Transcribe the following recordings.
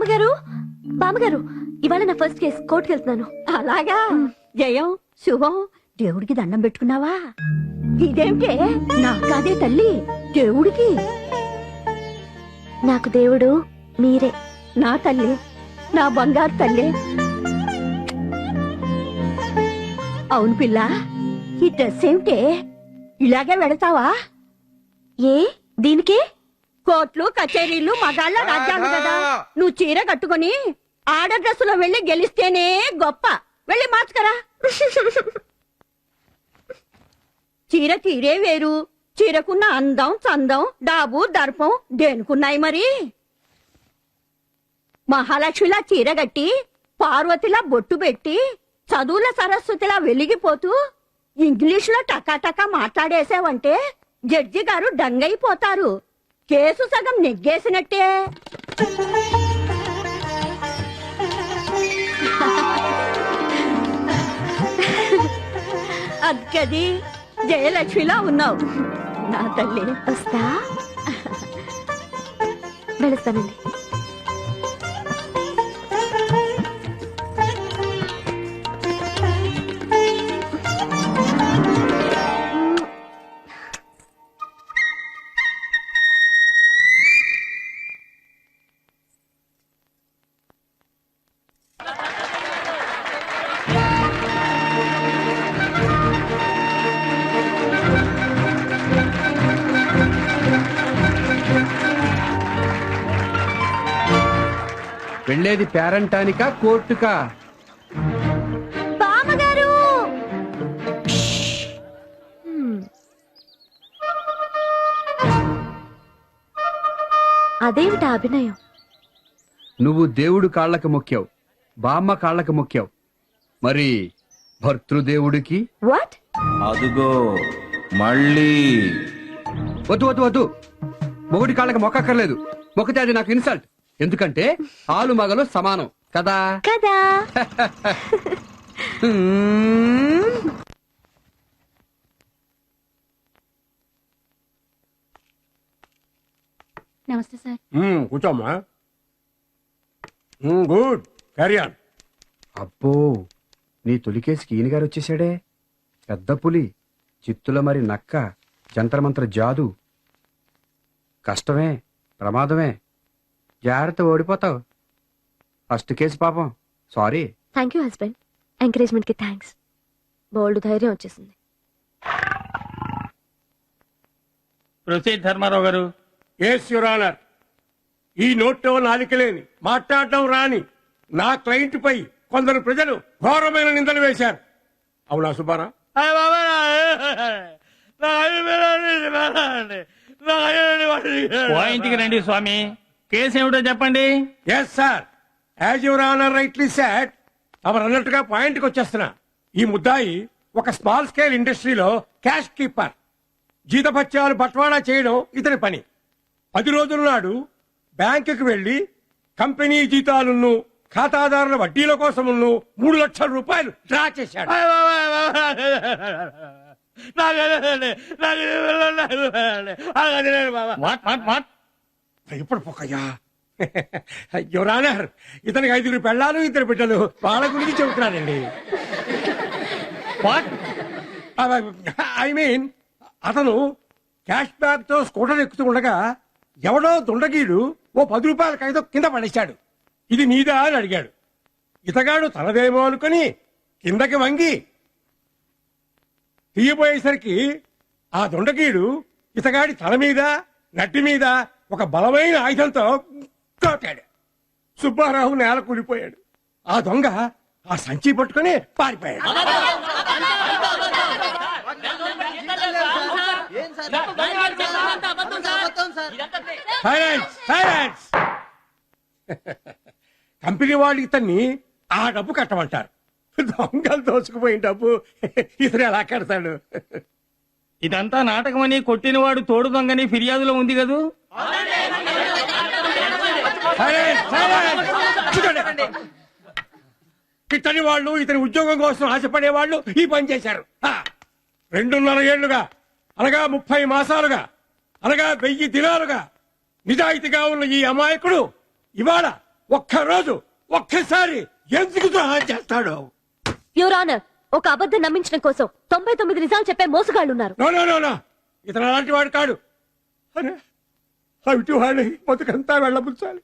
బామ్మగారు బామ్మగారు ఇవాళ నా ఫస్ట్ కేసు కోర్టుకి వెళ్తున్నాను. అలాగా? జయం శుభం దేవుడికి దండం పెట్టుకున్నావా? ఇదేమిటే? నా కాదే తల్లి దేవుడికి. నాకు దేవుడు మీరే. నా తల్లి నా బంగారు తల్లి. అవును పిల్ల ఈ డ్రెస్ ఏమిటే? ఇలాగే వెడతావా ఏ? దీనికే? కోట్లు కచేరీలు మగాళ్ళ రాజ్యాలు కదా. నువ్వు చీర కట్టుకొని ఆడ డ్రెస్సులో వెళ్ళి గెలిస్తేనే గొప్ప. వెళ్ళి మార్చుకరా. చీర తీరే వేరు. చీరకున్న అందం చందం డాబు దర్పం దేనికున్నాయి మరి? మహాలక్ష్మిలా చీర కట్టి పార్వతిలా బొట్టు పెట్టి చదువుల సరస్వతిలా వెలిగిపోతూ ఇంగ్లీషులో టకాటకా మాట్లాడేసావంటే జడ్జి గారు డంగైపోతారు. కేసు సగం నెగ్గేసినట్టే. అద్గది జయలక్ష్మిలా ఉన్నావు. నా తల్లి. వస్తా. వెళుస్తానండి వెళ్ళేది పేరంటానికా కోర్టుకా? బామ్మగారు. అదేమిటా అభినయం? నువ్వు దేవుడు కాళ్ళకి మొక్కావు బామ్మ కాళ్ళకి మొక్కావు. మరి భర్తృదేవుడికి? వాట్ అదుగో మళ్ళీ. వద్దు వద్దు వద్దు. మొగుడి కాళ్ళకి మొక్కక్కర్లేదు. మొక్కితే అది నాకు ఇన్సల్ట్ ఎందుకంటే ఆలు మగలు సమానం. కదా? కదా. నమస్తే సార్. మ్మ్, కూర్చోమ్మా. మ్మ్, గుడ్. క్యారీ ఆన్ అబ్బో నీ తొలికేసికి ఈయన గారు వచ్చేసాడే పెద్ద పులి చిత్తుల మరి నక్క జంతరమంత్ర జాదు. కష్టమే ప్రమాదమే. జాగ్రత్త ఓడిపోతావు ఫస్ట్ కేసు పాపం సారీ థ్యాంక్ యూ హస్బెండ్ ఎంకరేజ్మెంట్కి థ్యాంక్స్ బోల్డ్ ధైర్యం వచ్చేసింది ప్రొసీడ్ ధర్మారావు గారు ఎస్ యువర్ ఆనర్ ఈ నోట్లో నాలికలేని మాట్లాడటం రాని నా క్లయింట్ పై కొందరు ప్రజలు ఘోరమైన నిందలు వేశారు అవునా సుబ్బారా. పాయింట్కి రండి స్వామి కేసు ఏమిటో చెప్పండి. Yes sir as your honour rightly said our అన్నట్టుగా పాయింట్కి వచ్చేస్తున్నా. ఈ ముద్దాయి ఒక స్మాల్ స్కేల్ ఇండస్ట్రీలో క్యాష్ కీపర్ జీతభత్యాలు బట్వాడా చేయడం ఇతని పని. పది రోజుల నాడు బ్యాంకుకి వెళ్ళి కంపెనీ జీతాలను ఖాతాదారుల వడ్డీల కోసమును మూడు లక్షల రూపాయలు డ్రా చేశాడు. వాట్ వాట్ వాట్ ఇప్పుడు యువరానర్ ఇతనికి ఐదుగురు పెళ్ళాలు ఇద్దరు బిడ్డలు. వాళ్ళ గురించి చెబుతున్నానండి. ఐ మీన్ uh, అతను క్యాష్ బ్యాగ్తో స్కూటర్ ఎక్కుతూ ఉండగా ఎవడో దుండగీడు ఓ పది రూపాయల కాగితం కింద పడేశాడు. ఇది నీదా అని అడిగాడు. ఇతగాడు తనదేమో అనుకుని కిందకి వంగి తీయబోయేసరికి ఆ దుండగీడు ఇతగాడి తల మీద నట్టి మీద ఒక బలమైన ఆయుధంతో కొట్టాడు సుబ్బారావు నేల కూలిపోయాడు. ఆ దొంగ ఆ సంచి పట్టుకుని పారిపోయాడు. Silence silence. కంపెనీ వాళ్ళు ఇతన్ని ఆ డబ్బు కట్టమంటారు. దొంగలు దోచుకుపోయిన డబ్బు ఇతను ఎలా కడతాడు? ఇదంతా నాటకమని కొట్టినవాడు తోడు దొంగని ఫిర్యాదులో ఉంది కదూ. ఇతని వాళ్ళు ఇతని ఉద్యోగం కోసం ఆశపడే వాళ్ళు ఈ పని చేశారు. రెండున్నర ఏళ్ళుగా అనగా ముప్పై మాసాలుగా అనగా వెయ్యి దినాలుగా నిజాయితీగా ఉన్న ఈ అమాయకుడు ఇవాళ ఒక్కరోజు ఒక్కసారి ఎందుకు ద్రోహం చేస్తాడు? యువర్ ఒక అబద్ధం నమ్మించడం కోసం తొంభై తొమ్మిది నిజాలు చెప్పే మోసగాళ్ళు ఉన్నారు నో నో నో నో. ఇతను అలాంటి వాడు కాడు. అరే అవిటి వాడి బతుకంతా వెళ్ళబుచ్చాలి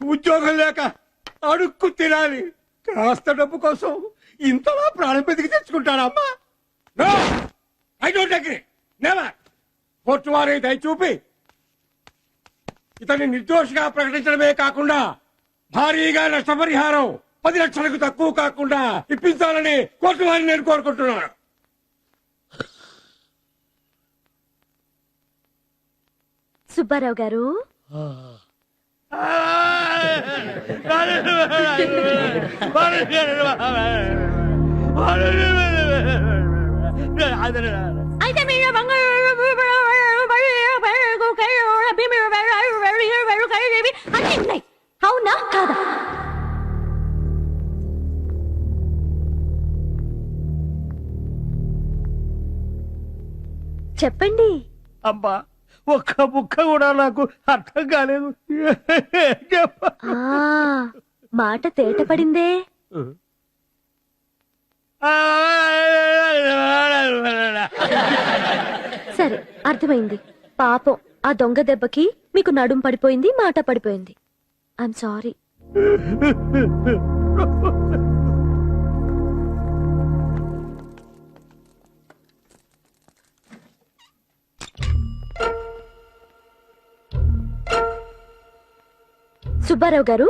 ఉద్యోగం లేక అడుక్కు తినాలి. కాస్త డబ్బు కోసం ఇంతలా ప్రాణం బతికి తెచ్చుకుంటాడమ్మా no I don't agree. Never court వారి దయ చూపి ఇతన్ని నిర్దోషిగా ప్రకటించడమే కాకుండా భారీగా నష్టపరిహారం పది లక్షలకు తక్కువ కాకుండా ఇప్పించాలని కోర్టు వారిని నేను కోరుకుంటున్నాను. సుబ్బారావు గారు? అయితే మీరు. అవునా? కాదా? చెప్పండి. అబ్బా ఒక్క ముక్క కూడా నాకు అర్థం కాలేదు. ఆ మాట తేట పడిందే సరే అర్థమైంది. పాపం ఆ దొంగ దెబ్బకి మీకు నడుం పడిపోయింది మాట పడిపోయింది. ఐఎమ్ సారీ సుబ్బారావు గారు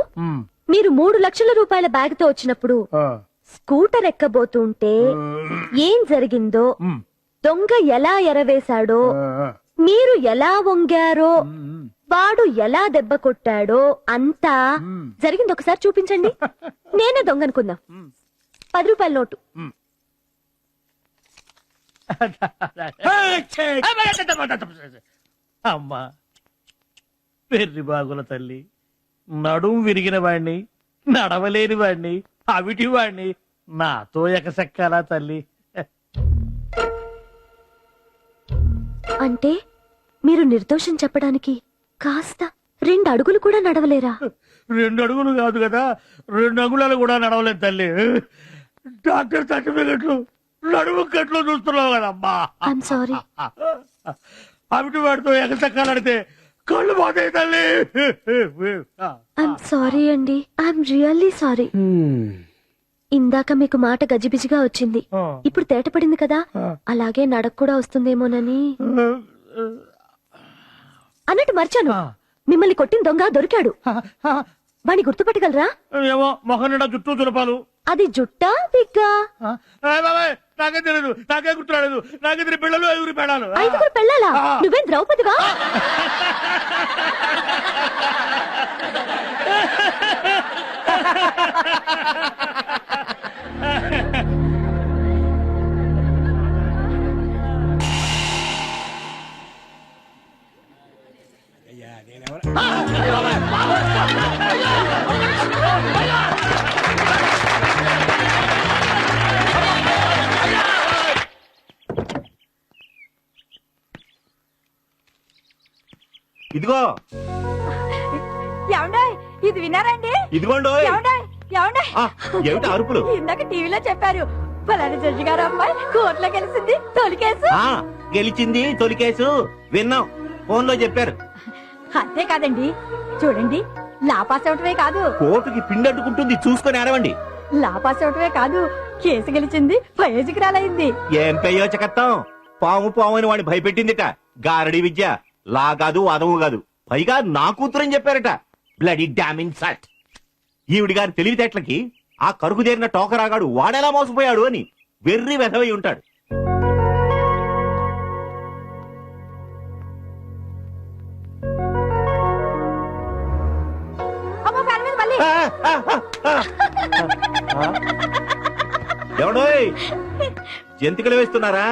మీరు మూడు లక్షల రూపాయల బ్యాగ్తో వచ్చినప్పుడు ఆ, స్కూటర్ ఎక్కబోతుంటే ఏం జరిగిందో దొంగ ఎలా ఎరవేశాడో మీరు ఎలా వంగారో. వాడు ఎలా దెబ్బ కొట్టాడో అంతా జరిగింది. ఒకసారి చూపించండి. నేనే దొంగ అనుకుందాం. పది రూపాయల నోటు. అమ్మా పెర్రి బాగుల తల్లి. నడుం విరిగిన వాణ్ణి నడవలేని వాణ్ణి అవిటి వాణ్ణి నాతో ఎకసెక్కాలా తల్లి. అంటే మీరు నిర్దోషం చెప్పడానికి కాస్త రెండు అడుగులు కూడా నడవలేరా? రెండు అడుగులు కాదు కదా రెండు అంగుళాలు కూడా నడవలేదు తల్లి. డాక్టర్ సర్టిఫికెట్లు నడుము కట్లు చూస్తున్నావు కదమ్మా. ఐఎమ్ సారీ అవిటి వాడితో ఎగసెక్కాలంటే కళ్ళు పోతాయి తల్లి. ఐఎమ్ సారీ అండి ఐఎమ్ రియల్లీ సారీ ఇందాక మీకు మాట గజిబిజిగా వచ్చింది. ఇప్పుడు తేట పడింది కదా అలాగే నడక కూడా వస్తుందేమోనని అన్నట్టు మర్చాను. మిమ్మల్ని కొట్టిన దొంగ దొరికాడు. వాణ్ణి గుర్తుపట్టగలరా? ఏమో మొహం నిండా అది జుట్టా విగ్గా నాకే తెలియదు నాకే గుర్తురాలేదు. నాకు ఇద్దరు పిల్లలు ఐదుగురు పెడాలు ఐదుగురు పెళ్ళాలా? నువ్వేం ద్రౌపదివా? ఇదిగో. ఏమండే? ఇది విన్నారండి ఇదిగోండి ఏమండే? ఏమండే? ఆ, ఏమిటి అరుపులు? ఇందాక టీవీలో చెప్పారు ఫలానా జడ్జి గారు అమ్మాయి కోర్టులో గెలిచింది తొలికేసు. ఆ గెలిచింది తొలి కేసు విన్నాం. ఫోన్లో చెప్పారు. అంతే కాదండి చూడండి లాపాస్ అవటమే కాదు. కోర్టుకి పిండట్టుకుంటుంది చూసుకొని ఆడవండి లాపాస్ అవటమే కాదు కేసు గెలిచింది ప్రయోజకురాలైంది ఏం పెయ్యోచకత్తం పాము పాము అని వాడిని భయపెట్టిందిట. గారడి విద్య. లా కాదు వాదము కాదు. పైగా నా కూతురని చెప్పారట. బ్లడీ డామింగ్ సట్ ఈవిడి గారి తెలివితేటలకి ఆ కరుకు చేరిన టోకరాగాడు వాడెలా మోసపోయాడు అని వెర్రి వెధవై ఉంటాడు. జంతికలు వేస్తున్నారా?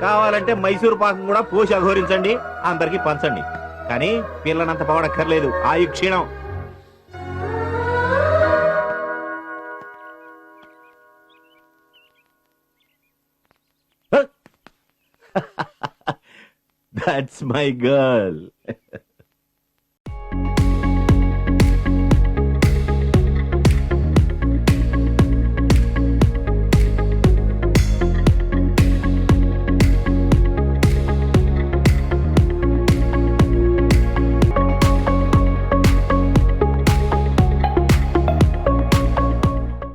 కావాలంటే మైసూరు పాకం కూడా పోసి అఘోరించండి అందరికి పంచండి. కానీ పిల్లనంత పవడక్కర్లేదు ఆయు క్షీణం. That's my girl